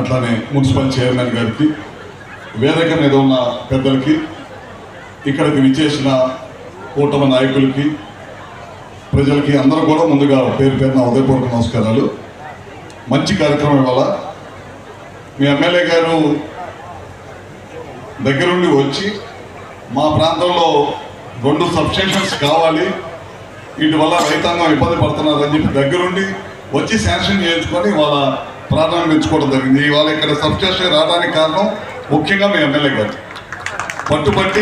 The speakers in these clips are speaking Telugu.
అట్లానే మున్సిపల్ చైర్మన్ గారికి వేదిక మీద ఉన్న పెద్దలకి ఇక్కడికి విచ్చేసిన కూటమి నాయకులకి ప్రజలకి అందరూ కూడా ముందుగా పేరు పేరున ఉదయపూర్వక నమస్కారాలు. మంచి కార్యక్రమం ఇవాళ. మీ ఎమ్మెల్యే గారు దగ్గరుండి వచ్చి మా ప్రాంతంలో రెండు సబ్స్టేషన్స్ కావాలి. వీటి వల్ల రైతాంగం ఇబ్బంది పడుతున్నారని చెప్పి దగ్గరుండి వచ్చి శాంక్షన్ చేయించుకొని వాళ్ళ ప్రారంభించుకోవడం జరిగింది. ఇవాళ ఇక్కడ సబ్స్టేషన్ రావడానికి కారణం ముఖ్యంగా మీ ఎమ్మెల్యే గారు. పట్టుబట్టి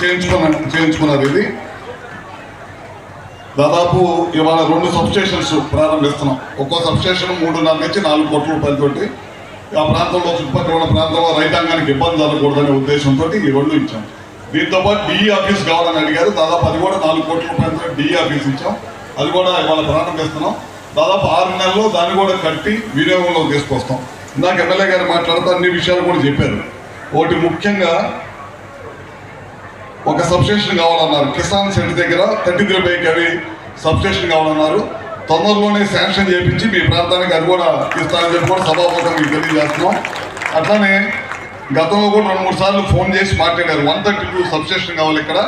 చేయించుకున్న చేయించుకున్నారు ఇది. దాదాపు ఇవాళ రెండు సబ్స్టేషన్స్ ప్రారంభిస్తున్నాం. ఒక్కో సబ్స్టేషన్ మూడున్నర నుంచి నాలుగు కోట్ల రూపాయలతోటి ఆ ప్రాంతంలో చుట్టుపక్కల ఉన్న ప్రాంతంలో రైతాంగానికి ఇబ్బంది జరగకూడదనే ఉద్దేశంతో ఈ రెండు ఇచ్చాం. దీంతో పాటు డిఈ ఆఫీస్ కావాలని అడిగారు. దాదాపు అది కూడా నాలుగు కోట్ల రూపాయలతో డిఈ ఆఫీస్ ఇచ్చాం. అది కూడా ఇవాళ ప్రారంభిస్తున్నాం. దాదాపు ఆరు నెలల్లో దాన్ని కూడా కట్టి వినియోగంలో తీసుకొస్తాం. ఇందాక ఎమ్మెల్యే గారు మాట్లాడుతూ అన్ని విషయాలు కూడా చెప్పారు. ఒకటి ముఖ్యంగా ఒక సబ్స్టేషన్ కావాలన్నారు. కిసాన్ సెంటర్ దగ్గర థర్టీ త్రీ బైక్ అవి సబ్స్టేషన్ కావాలన్నారు. తొందరలోనే శాంక్షన్ చేయించి మీ ప్రాంతానికి అది కూడా ఇస్తానని చెప్పి కూడా సభాపతి మీకు తెలియజేస్తున్నాం. అట్లానే గతంలో కూడా రెండు మూడు సార్లు ఫోన్ చేసి మాట్లాడారు. వన్ థర్టీ టూ సబ్స్టేషన్ కావాలి ఇక్కడ.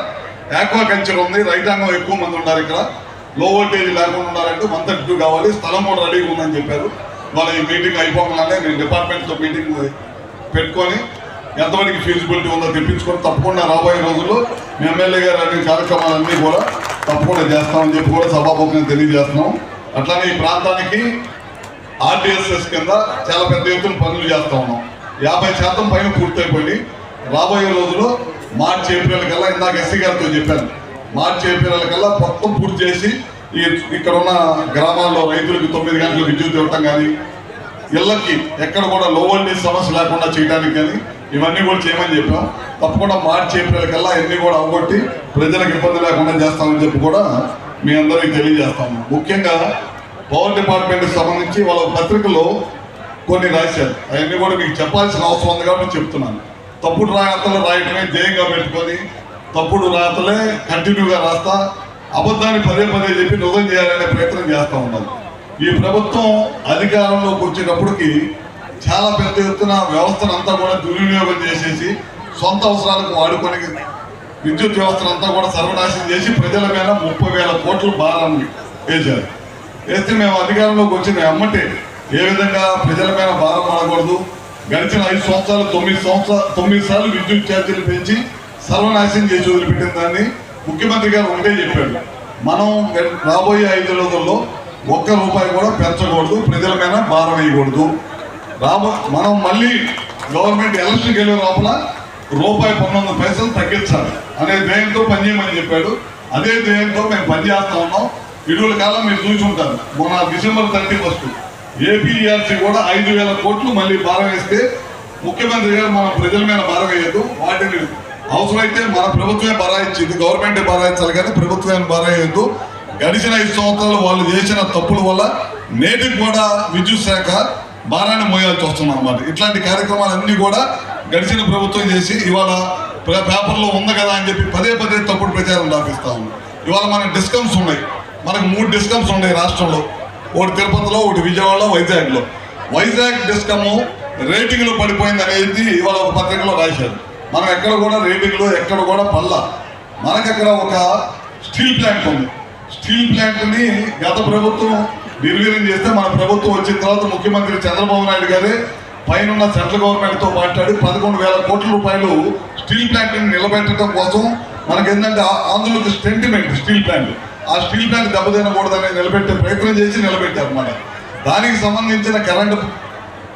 ఆక్వాకల్చర్ ఉంది. రైతాంగం ఎక్కువ మంది ఉన్నారు ఇక్కడ. లో వోల్టేజ్ లేకుండా ఉండాలంటే వన్ థర్టీ టూ కావాలి. స్థలం కూడా రెడీగా ఉందని చెప్పారు. వాళ్ళ ఈ మీటింగ్ అయిపోగానే నేను డిపార్ట్మెంట్తో మీటింగ్ పెట్టుకొని ఎంతవరకు ఫీజిబిలిటీ ఉందో తెప్పించుకొని తప్పకుండా రాబోయే రోజుల్లో ఎమ్మెల్యే గారు అనే కార్యక్రమాలన్నీ కూడా తప్పకుండా చేస్తామని చెప్పి కూడా సభాపతిని తెలియజేస్తున్నాం. అట్లానే ఈ ప్రాంతానికి ఆర్టీఎస్ఎస్ కింద చాలా పెద్ద ఎత్తున పనులు చేస్తా ఉన్నాం. యాభై శాతం పైన పూర్తయిపోయి రాబోయే రోజుల్లో మార్చి ఏప్రిల్ కల్లా ఇందాక ఎస్సీ గారితో చెప్పాను. మార్చి ఏప్రిల్ కల్లా మొత్తం పూర్తి చేసి ఈ ఇక్కడ ఉన్న గ్రామాల్లో రైతులకు తొమ్మిది గంటలు విద్యుత్ ఇవ్వటం కానీ ఇళ్ళకి ఎక్కడ కూడా లో వోల్టేజ్ సమస్య లేకుండా చేయడానికి కానీ ఇవన్నీ కూడా చేయమని చెప్పాం. తప్పకుండా మార్చి ఏప్రిల్ కల్లా అన్ని కూడా అవగొట్టి ప్రజలకు ఇబ్బంది లేకుండా చేస్తామని చెప్పి కూడా మీ అందరికీ తెలియజేస్తాము. ముఖ్యంగా పవర్ డిపార్ట్మెంట్కి సంబంధించి వాళ్ళ పత్రికలో కొన్ని రాశారు. అవన్నీ కూడా మీకు చెప్పాల్సిన అవసరం ఉంది కాబట్టి చెప్తున్నాను. తప్పుడు రాతలు రాయటమే ధ్యేయంగా పెట్టుకొని తప్పుడు రాతలే కంటిన్యూగా రాస్తా అబద్ధాన్ని పదే పదే చెప్పి నిజం చేయాలనే ప్రయత్నం చేస్తూ ఉన్నాం. ఈ ప్రభుత్వం అధికారంలోకి వచ్చేటప్పటికి చాలా పెద్ద ఎత్తున వ్యవస్థను అంతా కూడా దుర్వినియోగం చేసేసి సొంత అవసరాలకు వాడుకొని విద్యుత్ వ్యవస్థను అంతా కూడా సర్వనాశనం చేసి ప్రజల మీద ముప్పై వేల కోట్లు భారాన్ని వేశారు. వేస్తే మేము అధికారంలోకి వచ్చిన ఎమ్మటే ఏ విధంగా ప్రజల మీద భారం పడకూడదు. గడిచిన ఐదు సంవత్సరాలు తొమ్మిది సంవత్సరాలు తొమ్మిది సార్లు విద్యుత్ ఛార్జీలు పెంచి సర్వనాశనం చేసి వదిలిపెట్టిన దాన్ని ముఖ్యమంత్రి గారు ఒకటే చెప్పారు మనం రాబోయే ఐదు రోజుల్లో ఒక్క రూపాయి కూడా పెంచకూడదు ప్రజల మీద భారం వేయకూడదు. రాబో మనం మళ్ళీ గవర్నమెంట్ ఎలక్షన్కి వెళ్ళే లోపల రూపాయి పంతొమ్మిది పైసలు తగ్గించాలి అనే ధ్యేయంతో పనిచేయమని చెప్పాడు. అదే ధ్యేయంతో మేము పనిచేస్తా ఉన్నాం. ఇటీవల కాలం మీరు చూసి ఉంటారు. మొన్న డిసెంబర్ థర్టీ ఫస్ట్ ఏపీఆర్సీ కూడా ఐదు వేల కోట్లు మళ్ళీ భారం వేస్తే ముఖ్యమంత్రి గారు మనం ప్రజల మీద భారం వేయద్దు వాటిని అవసరమైతే మన ప్రభుత్వమే బరాయించింది గవర్నమెంట్ బరాయించాలి కానీ ప్రభుత్వమే బరాయద్దు గడిచిన ఐదు సంవత్సరాలు వాళ్ళు చేసిన తప్పుల వల్ల నేటికి కూడా విద్యుత్ శాఖ భారాన్ని మోయాల్సి వస్తుంది అనమాట ఇట్లాంటి కార్యక్రమాలన్నీ కూడా గడిచిన ప్రభుత్వం చేసి ఇవాళ పేపర్లో ఉంది కదా అని చెప్పి పదే పదే తప్పుడు ప్రచారం రాపిస్తా ఉన్నాం ఇవాళ మన డిస్కమ్స్ ఉన్నాయి. మనకు మూడు డిస్కమ్స్ ఉన్నాయి రాష్ట్రంలో. ఒకటి తిరుపతిలో ఒకటి విజయవాడలో వైజాగ్లో. వైజాగ్ డిస్కమ్ రేటింగ్లో పడిపోయింది అనేది ఇవాళ ఒక పత్రికలో రాశారు. మనం ఎక్కడ కూడా రేటింగ్లో ఎక్కడ కూడా పల్ల దగ్గర ఒక స్టీల్ ప్లాంట్ ఉంది. స్టీల్ ప్లాంట్ని గత ప్రభుత్వం నిర్వీర్యం చేస్తే మన ప్రభుత్వం వచ్చిన తర్వాత ముఖ్యమంత్రి చంద్రబాబు నాయుడు గారే పైన సెంట్రల్ గవర్నమెంట్తో మాట్లాడి పదకొండు వేల కోట్ల రూపాయలు స్టీల్ ప్లాంట్ని నిలబెట్టడం కోసం మనకి ఏంటంటే ఆంధ్రులకు స్టెంటిమెంట్ స్టీల్ ప్లాంట్. ఆ స్టీల్ ప్లాంట్ దెబ్బతినకూడదని నిలబెట్టే ప్రయత్నం చేసి నిలబెట్టారు మన. దానికి సంబంధించిన కరెంటు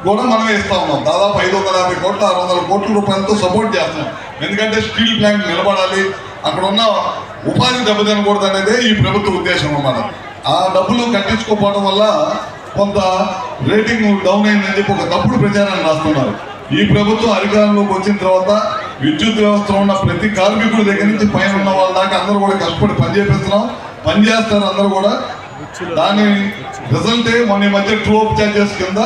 కూడా మనమే ఇస్తా ఉన్నాం. దాదాపు ఐదు వందల యాభై కోట్ల ఆరు వందల కోట్ల రూపాయలతో సపోర్ట్ చేస్తున్నాం. ఎందుకంటే స్టీల్ ప్లాంట్ నిలబడాలి అక్కడ ఉన్న ఉపాధి దెబ్బతినకూడదు అనేదే ఈ ప్రభుత్వ ఉద్దేశం అన్నమాట. ఆ డబ్బులు కట్టించుకోకపోవడం వల్ల కొంత రేటింగ్ డౌన్ అయిందని చెప్పి ఒక తప్పుడు ప్రచారాన్ని రాస్తున్నారు. ఈ ప్రభుత్వం అధికారంలోకి వచ్చిన తర్వాత విద్యుత్ వ్యవస్థలో ఉన్న ప్రతి కార్మికుడి దగ్గర నుంచి పైన ఉన్న వాళ్ళ దాకా అందరూ కూడా కష్టపడి పనిచేపిస్తున్నాం పనిచేస్తారు అందరూ కూడా. దాని రిజల్టే మన ఈ మధ్య ట్రోప్ చార్జెస్ కింద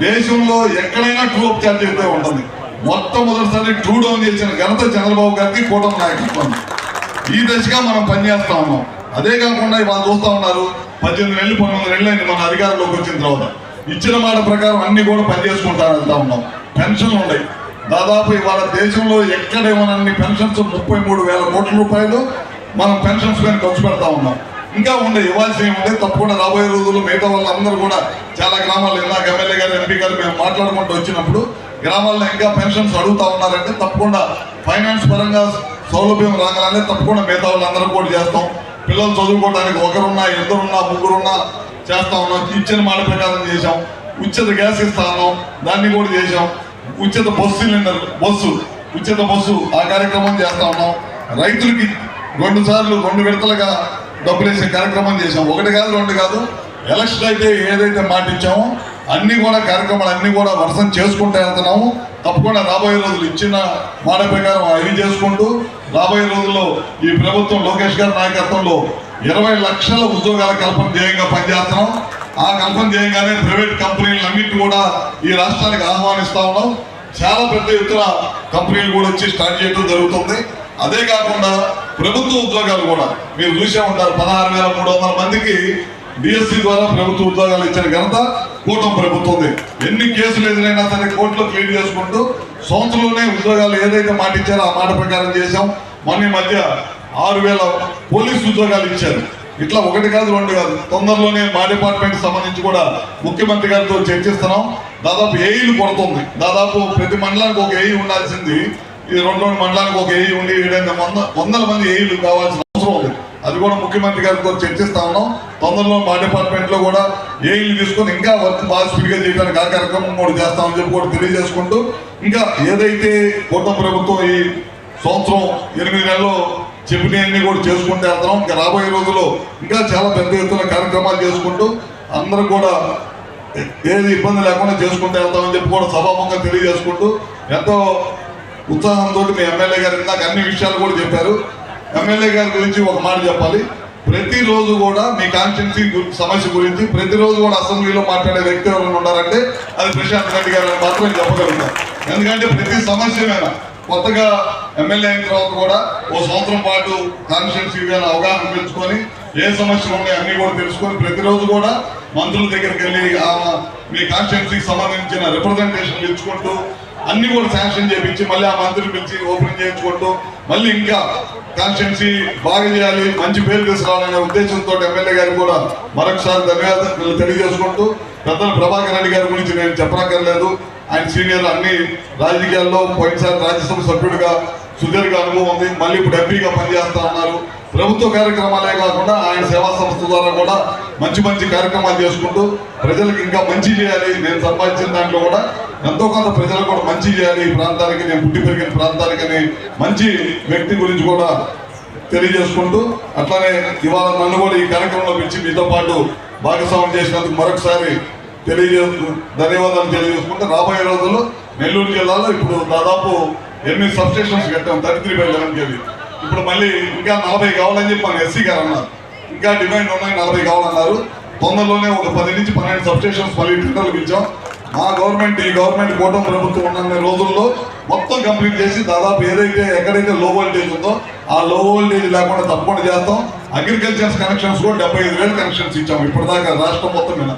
దేశంలో ఎక్కడైనా టూ అప్ ఛార్జ్ అయితే ఉంటుంది. మొట్టమొదటిసారి టూ డౌన్ చేసిన ఘనత చంద్రబాబు గారికి కూటమి నాయకత్వం. ఈ దశగా మనం పనిచేస్తా ఉన్నాం. అదే కాకుండా ఇవాళ చూస్తా ఉన్నారు పద్దెనిమిది నెలలు పంతొమ్మిది నెలలు అయింది మన అధికారంలోకి వచ్చిన తర్వాత. ఇచ్చిన మాట ప్రకారం అన్ని కూడా పనిచేసుకుంటా వెళ్తా ఉన్నాం. పెన్షన్లు ఉన్నాయి. దాదాపు ఇవాళ దేశంలో ఎక్కడేమోనన్ని పెన్షన్స్ ముప్పై మూడు వేల కోట్ల రూపాయలు మనం పెన్షన్స్ కానీ ఖర్చు పెడతా ఉన్నాం. ఇంకా ఉండే ఇవ్వాల్సి ఉండే తప్పకుండా రాబోయే రోజుల్లో మిగతా వాళ్ళందరూ కూడా చాలా గ్రామాలు ఇందాక ఎమ్మెల్యే గారు ఎంపీ గారు మేము మాట్లాడుకుంటూ వచ్చినప్పుడు గ్రామాల్లో ఇంకా పెన్షన్స్ అడుగుతా ఉన్నారంటే తప్పకుండా ఫైనాన్స్ పరంగా సౌలభ్యం రాగానే తప్పకుండా మిగతా వాళ్ళందరూ కూడా చేస్తాం. పిల్లలు చదువుకోవడానికి ఒకరున్నా ఇద్దరున్నా ముగ్గురున్నా చేస్తా ఉన్నాం. ఇచ్చిన మాట ప్రకారం చేశాం. ఉచిత గ్యాస్ ఇస్తా ఉన్నాం. దాన్ని కూడా చేశాం. ఉచిత బస్సు సిలిండర్ బస్సు ఉచిత బస్సు ఆ కార్యక్రమం చేస్తా ఉన్నాం. రైతులకి రెండు సార్లు రెండు విడతలుగా డబ్బులు కార్యక్రమం చేసాం ఒకటి కాదు రెండు కాదు ఎలక్షన్ అయితే ఏదైతే మాటిచ్చామో అన్నీ అన్ని కూడా కార్యక్రమాలు అన్ని కూడా వర్షం చేసుకుంటూ వెళ్తున్నాము. తప్పకుండా రాబోయే రోజులు ఇచ్చిన మాట ప్రకారం అవి చేసుకుంటూ రాబోయే రోజుల్లో ఈ ప్రభుత్వం లోకేష్ గారి నాయకత్వంలో ఇరవై లక్షల ఉద్యోగాల కల్పన ధ్యేయంగా పనిచేస్తున్నాం. ఆ కల్పన ధ్యేయంగానే ప్రైవేట్ కంపెనీలన్నింటినీ కూడా ఈ రాష్ట్రానికి ఆహ్వానిస్తా ఉన్నాం. చాలా పెద్ద ఎత్తున కంపెనీలు కూడా వచ్చి స్టార్ట్ చేయడం జరుగుతుంది. అదే కాకుండా ప్రభుత్వ ఉద్యోగాలు కూడా. మీరు చూసే ఉంటారు పదహారు వేల మూడు వందల మందికి డిఎస్సి ద్వారా ప్రభుత్వ ఉద్యోగాలు ఇచ్చిన ఘనత కూటమి ప్రభుత్వం ఎన్ని కేసులు ఎదురైనా సరే కోర్టులో క్లీన్ చేసుకుంటూ సంవత్సరంలోనే ఉద్యోగాలు ఏదైతే మాట ఇచ్చారో ఆ మాట ప్రకారం చేశాం. మొన్న మధ్య ఆరు వేల పోలీసు ఉద్యోగాలు ఇచ్చారు. ఇట్లా ఒకటి కాదు రెండు కాదు. తొందరలోనే మా డిపార్ట్మెంట్ సంబంధించి కూడా ముఖ్యమంత్రి గారితో చర్చిస్తున్నాం. దాదాపు ఏఈలు కొడుతుంది. దాదాపు ప్రతి మండలానికి ఒక ఏఈ ఉండాల్సింది. ఈ రెండు రెండు మండలానికి ఒక ఏఈ ఉండి ఏడైనా వంద వందల మంది ఏఈలు కావాల్సిన అవసరం ఉంది. అది కూడా ముఖ్యమంత్రి గారితో చర్చిస్తా ఉన్నాం. తొందరలో మా డిపార్ట్మెంట్లో కూడా ఏఈలు తీసుకొని ఇంకా వర్క్ బాగా స్పీడ్గా చేయడానికి ఆ కార్యక్రమం కూడా చేస్తామని చెప్పి కూడా తెలియజేసుకుంటూ ఇంకా ఏదైతే కూటమి ప్రభుత్వం ఈ సంవత్సరం ఎనిమిది నెలల్లో చెప్పినవన్నీ కూడా చేసుకుంటూ వెళ్తున్నాం. ఇంకా రాబోయే రోజుల్లో ఇంకా చాలా పెద్ద ఎత్తున కార్యక్రమాలు చేసుకుంటూ అందరూ కూడా ఏది ఇబ్బంది లేకుండా చేసుకుంటూ వెళ్తామని చెప్పి కూడా సభాముఖంగా తెలియజేసుకుంటూ ఎంతో ఉత్సాహంతో మీ ఎమ్మెల్యే గారు ఇందాక అన్ని విషయాలు కూడా చెప్పారు. ఎమ్మెల్యే గారి గురించి ఒక మాట చెప్పాలి. ప్రతిరోజు కూడా మీ కాన్స్టిట్యున్సీ సమస్య గురించి ప్రతిరోజు కూడా అసెంబ్లీలో మాట్లాడే వ్యక్తి ఎవరైనా ఉన్నారంటే అది ప్రశాంత్ రెడ్డి గారు అని మాత్రమే చెప్పగలుగుతాం. ఎందుకంటే ప్రతి సమస్య మీద కొత్తగా ఎమ్మెల్యే అయిన తర్వాత కూడా ఓ సంవత్సరం పాటు కాన్స్టిట్యున్సీ మీద అవగాహన పెంచుకొని ఏ సమస్యలు ఉన్నాయి అన్ని కూడా తెలుసుకొని ప్రతిరోజు కూడా మంత్రుల దగ్గరికి వెళ్ళి మీ కాన్స్టిట్యున్సీకి సంబంధించిన రిప్రజెంటేషన్ ఇచ్చుకుంటూ అన్ని కూడా శాంక్షన్ చేపించి మళ్ళీ ఆ మంత్రిని పిలిచి ఓపెన్ చేయించుకుంటూ మళ్ళీ ఇంకా కాన్స్టిట్యున్సీ బాగా చేయాలి మంచి పేరు తీసుకురావాలనే ఉద్దేశంతో ఎమ్మెల్యే గారు కూడా మరొకసారి ధన్యవాదాలు తెలియజేసుకుంటూ పెద్దల ప్రభాకర్ రెడ్డి గారి గురించి నేను చెప్పనక్కర్లేదు. ఆయన సీనియర్ అన్ని రాజకీయాల్లో పోయినసారి రాజ్యసభ సభ్యుడిగా సుదీర్ఘ అనుభవం ఉంది. మళ్ళీ ఇప్పుడు ఎంపీగా పనిచేస్తా ఉన్నారు. ప్రభుత్వ కార్యక్రమాలే కాకుండా ఆయన సేవా సంస్థ ద్వారా కూడా మంచి మంచి కార్యక్రమాలు చేసుకుంటూ ప్రజలకు ఇంకా మంచి చేయాలి. నేను సంపాదించిన దాంట్లో కూడా ఎంతో కొంత ప్రజలు కూడా మంచి చేయాలి ఈ ప్రాంతానికి నేను పుట్టి పెరిగిన ప్రాంతానికి మంచి వ్యక్తి గురించి కూడా తెలియజేసుకుంటూ అట్లానే ఇవాళ నన్ను కూడా ఈ కార్యక్రమంలో పిలిచి మీతో పాటు భాగస్వామ్యం చేసినందుకు మరొకసారి తెలియజేస్తూ ధన్యవాదాలు తెలియజేసుకుంటూ రాబోయే రోజుల్లో నెల్లూరు జిల్లాలో ఇప్పుడు దాదాపు ఎనిమిది సబ్స్టేషన్స్ కట్టాం thirty three by eleven KV. ఇప్పుడు మళ్ళీ ఇంకా నలభై కావాలని చెప్పి మన ఎస్సీ గారు అన్నారు. ఇంకా డిమాండ్ ఉన్నాయి నలభై కావాలన్నారు. తొందరలోనే ఒక పది నుంచి పన్నెండు సబ్స్టేషన్స్ మళ్ళీ టెండర్లు ఇచ్చాం మా గవర్నమెంట్ ఈ గవర్నమెంట్ కూటమి ప్రభుత్వం ఉన్న రోజుల్లో మొత్తం కంప్లీట్ చేసి దాదాపు ఏదైతే ఎక్కడైతే లో వోల్టేజ్ ఉందో ఆ లో వోల్టేజ్ లేకుండా తప్పకుండా చేస్తాం. అగ్రికల్చర్ కనెక్షన్స్ కూడా డెబ్బై ఐదు వేలు కనెక్షన్స్ ఇచ్చాము ఇప్పటిదాకా రాష్ట్రం మొత్తం మీద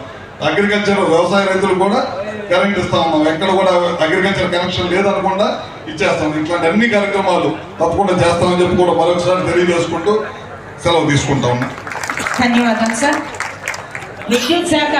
అగ్రికల్చర్ వ్యవసాయ రైతులు కూడా కరెంట్ ఇస్తా ఉన్నాం. ఎక్కడ కూడా అగ్రికల్చర్ కనెక్షన్ లేదనకుండా ఇచ్చేస్తాం. ఇట్లాంటి అన్ని కార్యక్రమాలు తప్పకుండా చేస్తామని చెప్పి కూడా మరొకసారి తెలియజేసుకుంటూ సెలవు తీసుకుంటా ఉన్నాం. ధన్యవాదాలు సార్. విద్యుత్ శాఖ